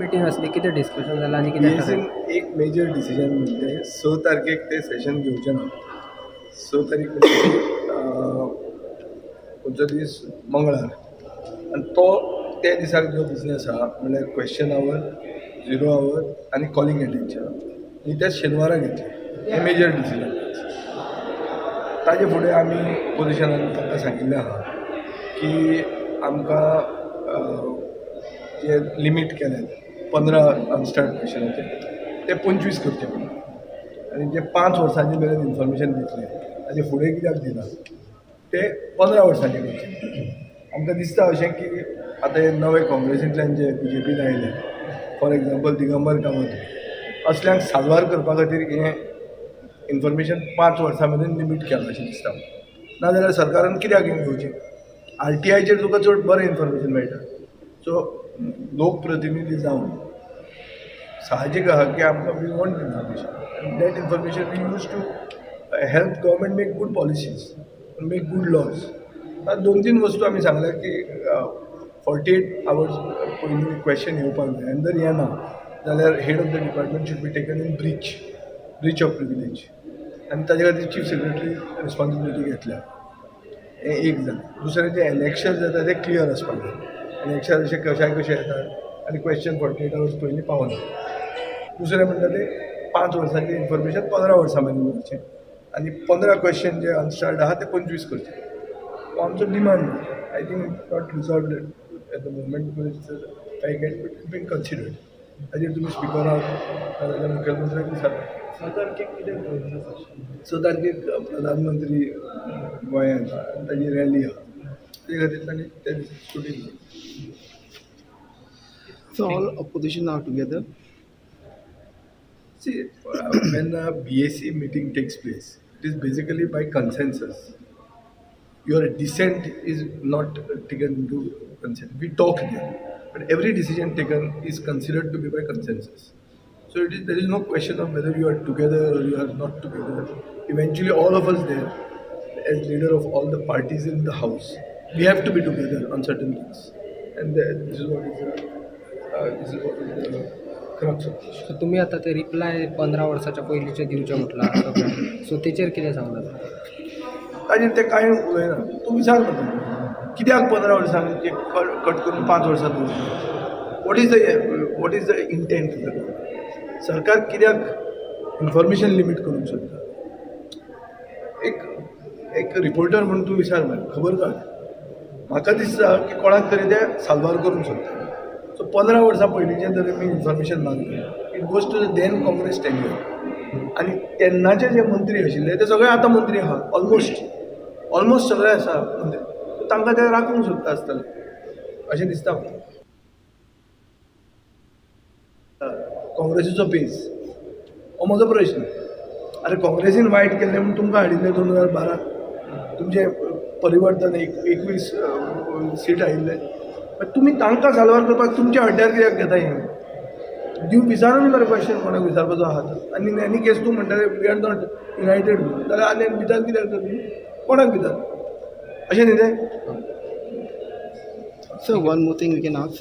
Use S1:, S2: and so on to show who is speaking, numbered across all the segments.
S1: Meeting असली कितें discussion जालां आनी कितें
S2: एक मेजर डिसिजन म्हणजे स तारखेक ते सेशन घेवचें ना स तारीख म्हणजे दीस मंगळार आनी तो त्या दिसाक जो बिझनस आहा म्हणल्यार क्वेश्चन आवर झिरो आवर आनी कॉलिंग एटेंशन आनी ते शेनवारा घेतले. हे मेजर डिसिजन ताजे फुडें आमी पोजिशनान तांकां सांगिल्लें आहा की आमकां जे लिमीट केलें पंदरा अनस्टार्ट होते. ते पंचवीस करचे पडले आनी जे पांच वर्सांचे मेरेन इन्फॉर्मेशन दितले ताजे फुडें कित्याक दिना ते पंदरा वर्सांचे करचे आमकां दिसता अशें की आतां हे नवे काँग्रेसींतल्यान जे बी जे पीन आयले फॉर एग्जाम्पल दिगंबर कामत. असल्यांक साल्वार करपा खातीर हें इन्फॉर्मेशन पांच वर्सां मेरेन लिमीट केलां अशें दिसता नाजाल्यार सरकारान कित्याक हें घेवचें आर टी आयचेर तुका चड बरें इन्फॉर्मेशन मेळटा सो लोकप्रतिनिधी जावन साहजीक आहा की आमकां we want information that information we use to help government make good policies make good laws दोन तीन वस्तू आमी सांगल्या की फोर्टी एट आवर्स पयलीं क्वेश्चन येवपाक जाय आनी जर येना जाल्यार head of the department should be taken in breach breach of privilege आनी ताजे खातीर चीफ सेक्रेटरी रिस्पॉन्सिबिलिटी घेतल्या. हें एक जालें दुसरें जे इलेक्शन जाता ते क्लियर आसपाक जाय इलेक्शन अशें कशाय कशें येतात आनी क्वेश्चन फोर्टी एट आवर्स पयलीं पावना दुसरें म्हणटा ते पांच वर्सांचें इन्फॉर्मेशन पंदरा वर्सां मेरेन करचें आनी पंदरा क्वेश्चन जे अनस्टार्ड आहा ते पंचवीस करचे हो आमचो demand I think not resolve at the movement because I get but it been considered ताजेर तुमी स्पिकराक नाजाल्यार मुखेलमंत्र्याक विचारता स तारखेक कितें स तारखेक प्रधानमंत्री गोंयांत ताजी रॅली आहा ते खातीर ताणें त्या दिसा सुटी दिली
S3: So all opposition are together.
S2: See, uh, when a BAC meeting takes place, it is basically by consensus. Your dissent is not taken into consent. We talk there, but every decision taken is considered to be by consensus. So it is, there is no question of whether you are together or you are not together. Eventually, all of us there, as leader of all the parties in the house, we have to be together on certain things, and uh, this is what is the, uh, this is what is the crux of.
S1: So तुमी आतां ते reply पंदरा वर्साच्या पयलींचे दिवचे म्हटलां so तेचेर कितें सांगलां
S2: ताजेर ते कांय उलयना तूं विचार करता कित्याक पंदरा वर्सां जे कट कट करून पांच वर्सां दवरली what is the what is the intent सरकार कित्याक इन्फॉर्मेशन लिमीट करूंक सोदता एक एक रिपोर्टर म्हणून तूं विचार मरे. खबर काड म्हाका दिसता की कोणाक तरी ते साल्वार करूंक सोदता सो पंदरा वर्सां पयलींचें जर आमी इन्फॉर्मेशन मागलें it goes to the then Congress tenure आनी तेन्नाचे जे मंत्री आशिल्ले ते सगळे आतां मंत्री आहा ऑलमोस्ट ऑलमोस्ट सगळे आसा मंत्री. तांकां ते राखूंक सोदता आसतले. अशें दिसता काँग्रेसीचो पेज हो म्हजो प्रश्न. अरे काँग्रेसीन वायट केल्लें म्हूण तुमकां हाडिल्लें दोन हजार बारा. तुमचें परिवर्तन एक एकवीस सीट आयिल्ले मागीर तुम्ही तांकां सालवार करपाक तुमच्या हड्ड्यार कित्याक घेता हें दिवं विचारून बरें क्वेश्चन कोणाक विचारपाचो आहात आनी एनी केस तूं म्हणटा वी आर नॉट युनायटेड जाल्यार आनी भितर कित्याक करता. तुमी कोणाक भितर अशें न्ही तें
S3: so one more thing we can ask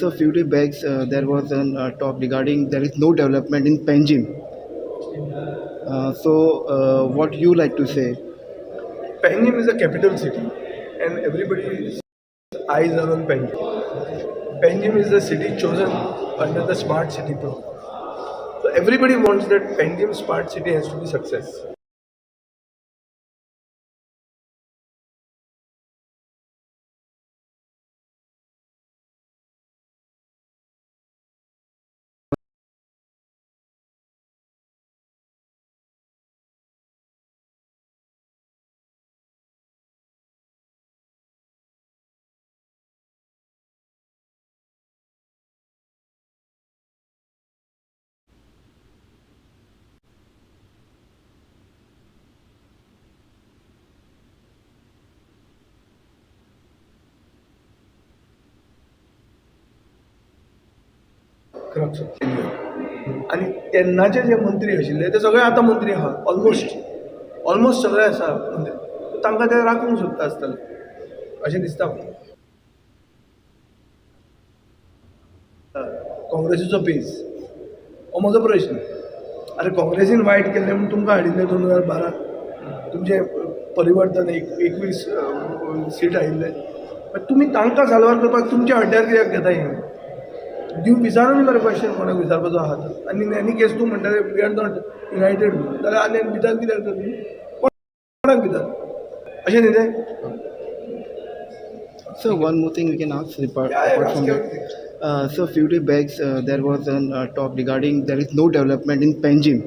S3: so few days back there was an talk regarding there is no development in Panjim so what you like to say
S2: Panjim is a capital city, and everybody's eyes are on Panjim. Panjim is the city chosen under the smart city program. So everybody wants that Panjim smart city has to be success. Crux आनी तेन्नाचे जे मंत्री आशिल्ले ते सगळे आतां मंत्री आहात ऑलमोस्ट ऑलमोस्ट सगळे आसा मंत्री. तांकां ते राखूंक सोदता आसतले अशें दिसता काँग्रेसीचो पेज हो म्हजो प्रश्न. आरे काँग्रेसीन वायट केल्लें म्हूण तुमकां हाडिल्लें दोन हजार बारा. तुमचें परिवर्तन एक एकवीस सीट आयिल्ले तुमी तांकां साल्वार करपाक तुमच्या हड्ड्यार कित्याक घेता हें दिव विचारून मरे क्वेश्चन कोणाक विचारपाचो आहा तो आनी एनी केस तूं म्हणटा वी आर नॉट युनायटेड म्हणून जाल्यार आनी भितर कित्याक तर तुमी कोणाक भितर अशें न्ही तें
S3: So one more thing we can ask apart,
S2: Yeah, yeah,
S3: apart from
S2: ask
S3: that.
S2: everything.
S3: Uh, so few days back uh, there was a uh, talk regarding there is no development in Panjim.